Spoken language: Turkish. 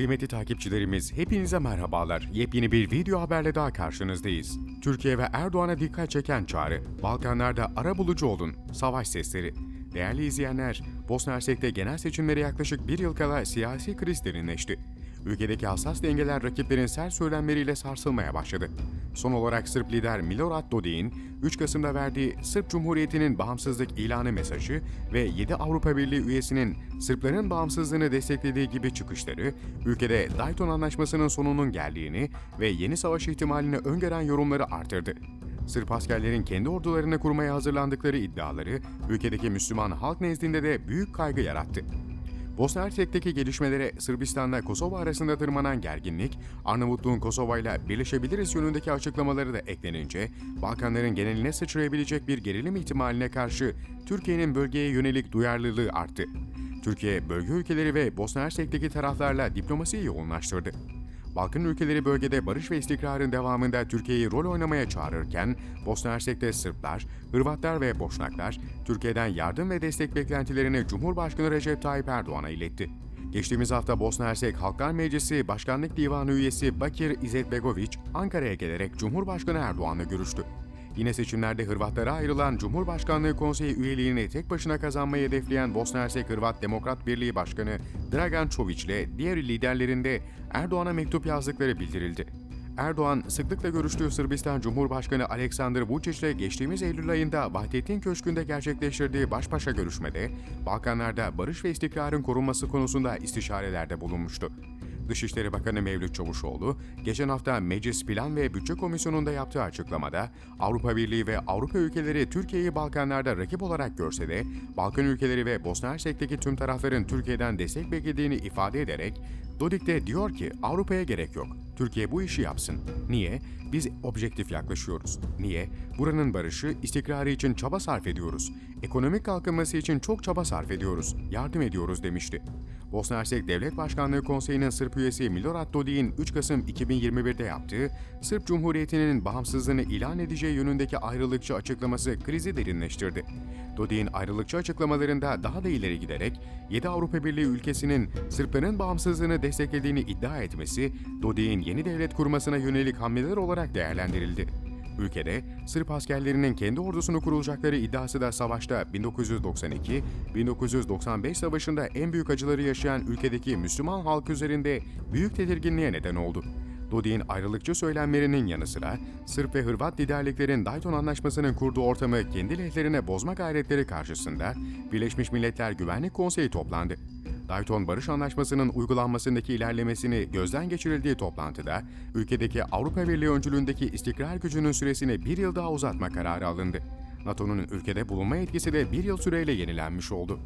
Kıymetli takipçilerimiz hepinize merhabalar. Yepyeni bir video haberle daha karşınızdayız. Türkiye ve Erdoğan'a dikkat çeken çağrı. Balkanlarda ara bulucu olun. Savaş sesleri. Değerli izleyenler, Bosna Hersek'te genel seçimlere yaklaşık bir yıl kala siyasi kriz derinleşti. Ülkedeki hassas dengeler rakiplerin sert söylemleriyle sarsılmaya başladı. Son olarak Sırp lider Milorad Dodik'in 3 Kasım'da verdiği Sırp Cumhuriyeti'nin bağımsızlık ilanı mesajı ve 7 Avrupa Birliği üyesinin Sırpların bağımsızlığını desteklediği gibi çıkışları, ülkede Dayton Anlaşması'nın sonunun geldiğini ve yeni savaş ihtimalini öngören yorumları artırdı. Sırp askerlerin kendi ordularını kurmaya hazırlandıkları iddiaları ülkedeki Müslüman halk nezdinde de büyük kaygı yarattı. Bosna Hersek'teki gelişmelere Sırbistan'la Kosova arasında tırmanan gerginlik, Arnavutluğun Kosova ile birleşebiliriz yönündeki açıklamaları da eklenince, Balkanların geneline sıçrayabilecek bir gerilim ihtimaline karşı Türkiye'nin bölgeye yönelik duyarlılığı arttı. Türkiye, bölge ülkeleri ve Bosna Hersek'teki taraflarla diplomasiyi yoğunlaştırdı. Balkan ülkeleri bölgede barış ve istikrarın devamında Türkiye'yi rol oynamaya çağırırken, Bosna Hersek'te Sırplar, Hırvatlar ve Boşnaklar, Türkiye'den yardım ve destek beklentilerini Cumhurbaşkanı Recep Tayyip Erdoğan'a iletti. Geçtiğimiz hafta Bosna Hersek Halklar Meclisi Başkanlık Divanı üyesi Bakir İzetbegoviç, Ankara'ya gelerek Cumhurbaşkanı Erdoğan'la görüştü. Yine seçimlerde Hırvatlara ayrılan Cumhurbaşkanlığı Konseyi üyeliğini tek başına kazanmayı hedefleyen Bosna Hersek Hırvat Demokrat Birliği Başkanı Dragan Çović ile diğer liderlerin de Erdoğan'a mektup yazdıkları bildirildi. Erdoğan, sıklıkla görüştüğü Sırbistan Cumhurbaşkanı Aleksandar Vučić ile geçtiğimiz Eylül ayında Vahdettin Köşkü'nde gerçekleştirdiği baş başa görüşmede, Balkanlarda barış ve istikrarın korunması konusunda istişarelerde bulunmuştu. Dışişleri Bakanı Mevlüt Çavuşoğlu, geçen hafta Meclis Plan ve Bütçe Komisyonu'nda yaptığı açıklamada, Avrupa Birliği ve Avrupa ülkeleri Türkiye'yi Balkanlarda rakip olarak görse de, Balkan ülkeleri ve Bosna Hersek'teki tüm tarafların Türkiye'den destek beklediğini ifade ederek, Dodik de diyor ki Avrupa'ya gerek yok. Türkiye bu işi yapsın. Niye? Biz objektif yaklaşıyoruz. Niye? Buranın barışı, istikrarı için çaba sarf ediyoruz. Ekonomik kalkınması için çok çaba sarf ediyoruz. Yardım ediyoruz demişti. Bosna Hersek Devlet Başkanlığı Konseyi'nin Sırp üyesi Milorad Dodik'in 3 Kasım 2021'de yaptığı Sırp Cumhuriyeti'nin bağımsızlığını ilan edeceği yönündeki ayrılıkçı açıklaması krizi derinleştirdi. Dodik'in ayrılıkçı açıklamalarında daha da ileri giderek 7 Avrupa Birliği ülkesinin Sırpların bağımsızlığını desteklediğini iddia etmesi, Dodik'in yeni devlet kurmasına yönelik hamleler olarak değerlendirildi. Ülkede Sırp askerlerinin kendi ordusunu kurulacakları iddiası da savaşta 1992-1995 savaşında en büyük acıları yaşayan ülkedeki Müslüman halk üzerinde büyük tedirginliğe neden oldu. Dodik'in ayrılıkçı söylemlerinin yanı sıra Sırp ve Hırvat liderliklerin Dayton Anlaşması'nın kurduğu ortamı kendi lehlerine bozma gayretleri karşısında Birleşmiş Milletler Güvenlik Konseyi toplandı. Dayton Barış Anlaşması'nın uygulanmasındaki ilerlemesini gözden geçirildiği toplantıda, ülkedeki Avrupa Birliği öncülüğündeki istikrar gücünün süresini bir yıl daha uzatma kararı alındı. NATO'nun ülkede bulunma etkisi de bir yıl süreyle yenilenmiş oldu.